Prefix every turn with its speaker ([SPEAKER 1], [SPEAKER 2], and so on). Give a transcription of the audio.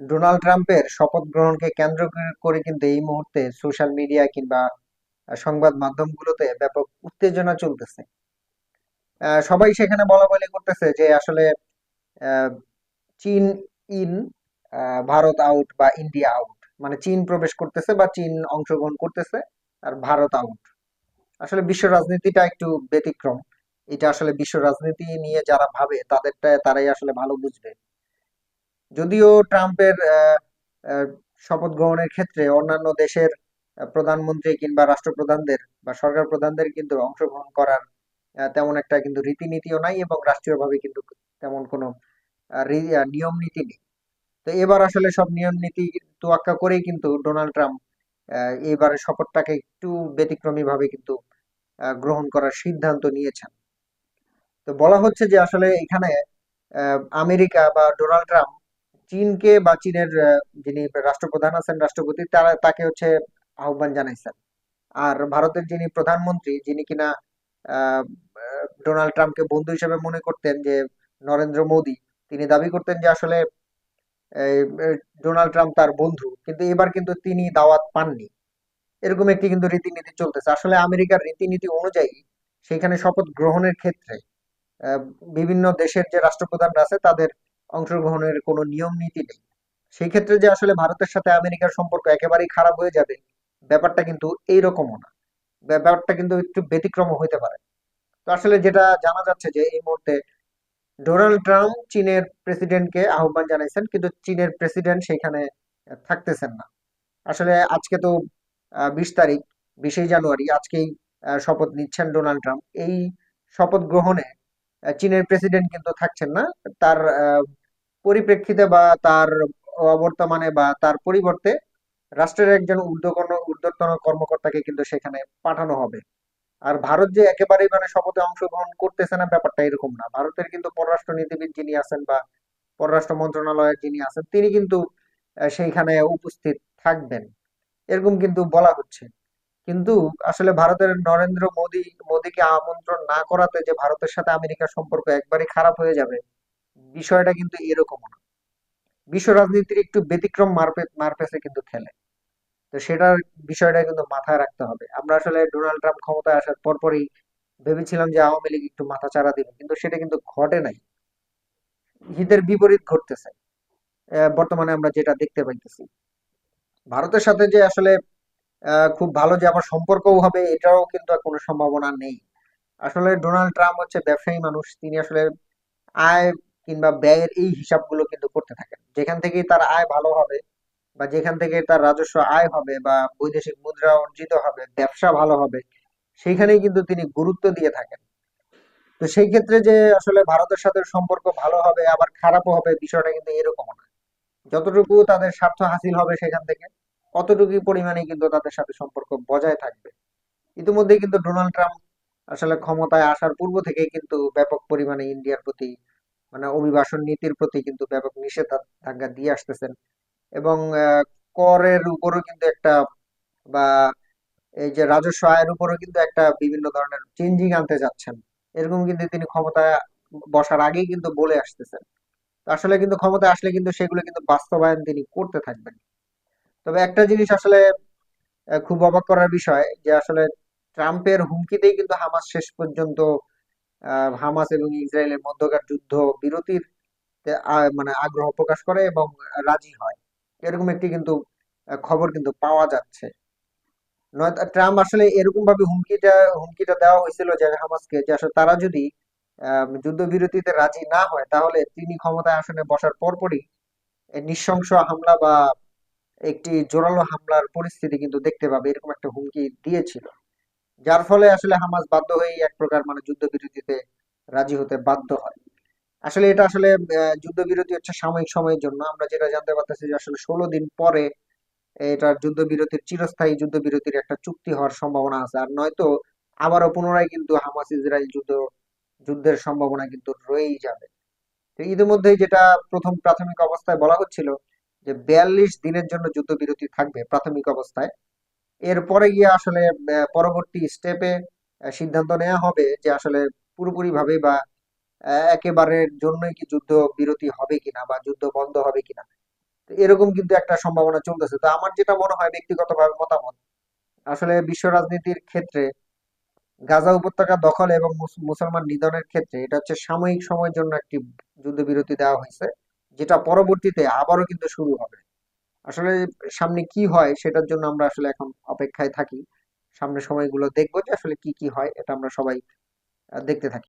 [SPEAKER 1] Donald ট্রাম্পের শপথ গ্রহণকে কেন্দ্র করে কিন্তু এই মুহূর্তে সোশ্যাল মিডিয়া কিংবা সংবাদ মাধ্যমগুলোতে ব্যাপক উত্তেজনা চলতেছে। সবাই সেখানে বলা বলি করতেছে যে আসলে চীন ইন ভারত আউট বা ইন্ডিয়া আউট। মানে চীন প্রবেশ করতেছে বা চীন অংশগ্রহণ করতেছে আর ভারত আউট। আসলে বিশ্ব রাজনীতিটা একটু ব্যতিক্রম। এটা আসলে বিশ্ব রাজনীতি নিয়ে যারা ভাবে, তাদেরটা, তারাই আসলে ভালো বুঝবে। যদিও ট্রাম্পের শপথ গ্রহণের ক্ষেত্রে অন্যান্য দেশের প্রধানমন্ত্রী কিংবা রাষ্ট্রপ্রধানদের বা সরকার প্রধানদের কিন্তু অংশগ্রহণ করার তেমন একটা কিন্তু রীতিনীতিও নাই এবং রাষ্ট্রীয়ভাবে কিন্তু তেমন কোনো নিয়ম নীতি নেই। তো এবার আসলে সব নিয়ম নীতি তোয়াক্কা করেই কিন্তু ডোনাল্ড ট্রাম্প আহ, এবারের শপথটাকে একটু ব্যতিক্রমী ভাবে কিন্তু গ্রহণ করার সিদ্ধান্ত নিয়েছেন। তো বলা হচ্ছে যে আসলে এখানে আমেরিকা বা ডোনাল্ড ট্রাম্প চীনকে বা চীনের যিনি রাষ্ট্রপ্রধান আছেন, রাষ্ট্রপতি, তারা তাকে হচ্ছে আহ্বান জানাইছেন। আর ভারতের যিনি প্রধানমন্ত্রী, যিনি কিনা ডোনাল্ড ট্রাম্পকে বন্ধু হিসেবে মনে করতেন যে নরেন্দ্র মোদী, তিনি দাবি করতেন যে আসলে ডোনাল্ড ট্রাম্প তার বন্ধু, কিন্তু এবার কিন্তু তিনি দাওয়াত পাননি। এরকম একটি কিন্তু রীতিনীতি চলতেছে। আসলে আমেরিকার রীতিনীতি অনুযায়ী সেখানে শপথ গ্রহণের ক্ষেত্রে বিভিন্ন দেশের যে রাষ্ট্রপ্রধানরা আছে, তাদের অংশগ্রহণের কোনো নিয়ম নীতি নেই। সেই ক্ষেত্রে যে আসলে ভারতের সাথে আমেরিকার সম্পর্ক একেবারেই খারাপ হয়ে যাবে, ব্যাপারটা কিন্তু এইরকমও না। ব্যাপারটা কিন্তু একটু ব্যতিক্রম হইতে পারে। তো আসলে যেটা জানা যাচ্ছে যে এই মুহূর্তে ডোনাল্ড ট্রাম্প চীনের প্রেসিডেন্টকে আহ্বান জানাইছেন, কিন্তু চীনের প্রেসিডেন্ট সেখানে থাকতেছেন না। আসলে আজকে তো বিশ তারিখ বিশে জানুয়ারি, আজকেই শপথ নিচ্ছেন ডোনাল্ড ট্রাম্প। এই শপথ গ্রহণে চীনের প্রেসিডেন্ট কিন্তু থাকছেন না। তার পরিপ্রেক্ষিতে বা তার অবর্তমানে বা তার পরিবর্তে রাষ্ট্রের একজন ঊর্ধ্বতন ঊর্ধ্বতন কর্মকর্তাকে কিন্তু সেখানে পাঠানো হবে। আর ভারত যে একেবারেই মানে শপথে অংশগ্রহণ করতেছে না, ব্যাপারটা এরকম না। ভারতের কিন্তু পররাষ্ট্র নীতিবিদ যিনি আছেন বা পররাষ্ট্র মন্ত্রণালয়ের যিনি আছেন, তিনি কিন্তু সেইখানে উপস্থিত থাকবেন। এরকম কিন্তু বলা হচ্ছে। কিন্তু আসলে ভারতের নরেন্দ্র মোদী, মোদীকে আমন্ত্রণ না করাতে যে ভারতের সাথে আমেরিকার সম্পর্ক একবারই খারাপ হয়ে যাবে বিষয়টা কিন্তু এরকম না। বিশ্ব রাজনীতির একটু ব্যতিক্রম মারপে মারপেসে কিন্তু খেলে। তো সেটার বিষয়টা কিন্তু মাথায় রাখতে হবে। আমরা আসলে ডোনাল্ড ট্রাম্প ক্ষমতায় আসার পরপরই ভেবেছিলাম যে আওয়ামী লীগ একটু মাথা চাড়া দিবে, কিন্তু সেটা কিন্তু ঘটে নাই। হিতের বিপরীত ঘটতেছে। বর্তমানে আমরা যেটা দেখতে পাইতেছি। ভারতের সাথে যে আসলে খুব ভালো যে আবার সম্পর্কও হবে, এটাও কিন্তু কোনো সম্ভাবনা নেই। আসলে ডোনাল্ড ট্রাম্প হচ্ছে ব্যবসায়ী মানুষ, তিনি আসলে আয় কিংবা ব্যয়ের এই হিসাবগুলো কিন্তু করতে থাকেন। যেখান থেকে তার আয় ভালো হবে বা যেখান থেকে তার রাজস্ব আয় হবে বা বৈদেশিক মুদ্রা অর্জিত হবে, ব্যবসা ভালো হবে, সেইখানেই কিন্তু তিনি গুরুত্ব দিয়ে থাকেন। তো সেই ক্ষেত্রে যে আসলে ভারতের সাথে সম্পর্ক ভালো হবে, আবার খারাপও হবে, বিষয়টা কিন্তু এরকম না। যতটুকু তাদের স্বার্থ হাসিল হবে সেখান থেকে অতটুকু পরিমাণে কিন্তু তাদের সাথে সম্পর্ক বজায় থাকবে। ইতিমধ্যে কিন্তু ডোনাল্ড ট্রাম্প আসলে ক্ষমতায় আসার পূর্ব থেকে কিন্তু ব্যাপক পরিমাণে ইন্ডিয়ার প্রতি মানে অভিবাসন নীতির প্রতি কিন্তু ব্যাপক নিষেধাজ্ঞা দিয়ে আসতেছেন। এবং করের উপরও কিন্তু একটা বা এই যে রাজস্ব আয়ের উপরও কিন্তু একটা বিভিন্ন ধরনের চেঞ্জিং আনতে যাচ্ছেন। এরকম কিন্তু তিনি ক্ষমতায় বসার আগেই কিন্তু বলে আসতেছেন। আসলে কিন্তু ক্ষমতা আসলে কিন্তু সেগুলো কিন্তু বাস্তবায়ন তিনি করতে থাকবেন। তবে একটা জিনিস আসলে খুব অবাক করার বিষয় যে আসলে ট্রাম্পের হুমকিতেই কিন্তু হামাস শেষ পর্যন্ত হামাস এবং ইসরায়েলের মধ্যকার যুদ্ধ বিরতির মানে আগ্রহ প্রকাশ করে এবং রাজি হয়। এরকম একটি কিন্তু খবর কিন্তু পাওয়া যাচ্ছে। ট্রাম্প আসলে এরকম ভাবে হুমকিটা হুমকিটা দেওয়া হয়েছিল যে হামাসকে, যে আসলে তারা যদি যুদ্ধবিরতিতে রাজি না হয়, তাহলে তিনি ক্ষমতায় আসনে বসার পরপরই নৃশংস হামলা বা একটি জোরালো হামলার পরিস্থিতি কিন্তু দেখতে পাবে, এরকম একটা হুমকি দিয়েছিল। যার ফলে আসলে হামাস বাধ্য হয়ে এক প্রকার মানে যুদ্ধবিরতিতে রাজি হতে বাধ্য হয়। আসলে এটা আসলে যুদ্ধবিরতি হচ্ছে সাময়িক সময়ের জন্য। আমরা যেটা জানতে পারতেছি যে আসলে ষোলো দিন পরে এটার যুদ্ধবিরতির চিরস্থায়ী যুদ্ধবিরতির একটা চুক্তি হওয়ার সম্ভাবনা আছে। আর নয়তো আবারও পুনরায় কিন্তু হামাস ইসরায়েল যুদ্ধ, যুদ্ধের সম্ভাবনা কিন্তু রয়েই যাবে। তো ইতিমধ্যেই যেটা প্রথম প্রাথমিক অবস্থায় বলা হচ্ছিল যে বিয়াল্লিশ দিনের জন্য যুদ্ধবিরতি থাকবে প্রাথমিক অবস্থায়। এরপরে গিয়ে আসলে পরবর্তী স্টেপে সিদ্ধান্ত নেওয়া হবে যে আসলে পুরোপুরি ভাবে বা আহ, একেবারের জন্যই কি যুদ্ধ বিরতি হবে কিনা বা যুদ্ধ বন্ধ হবে কিনা। এরকম কিন্তু একটা সম্ভাবনা চলতেছে। তো আমার যেটা মনে হয় ব্যক্তিগতভাবে মতামত আসলে বিশ্ব রাজনীতির ক্ষেত্রে গাজা উপত্যকা দখল এবং মুসলমান নিধনের ক্ষেত্রে এটা হচ্ছে সাময়িক সময়ের জন্য একটি যুদ্ধবিরতি দেওয়া হয়েছে যেটা পরবর্তীতে আবারও কিন্তু শুরু হবে। আসলে সামনে কি হয় সেটার জন্য আমরা আসলে এখন অপেক্ষায় থাকি। সামনের সময়গুলো দেখব যে আসলে কি কি হয়, এটা আমরা সবাই দেখতে থাকি।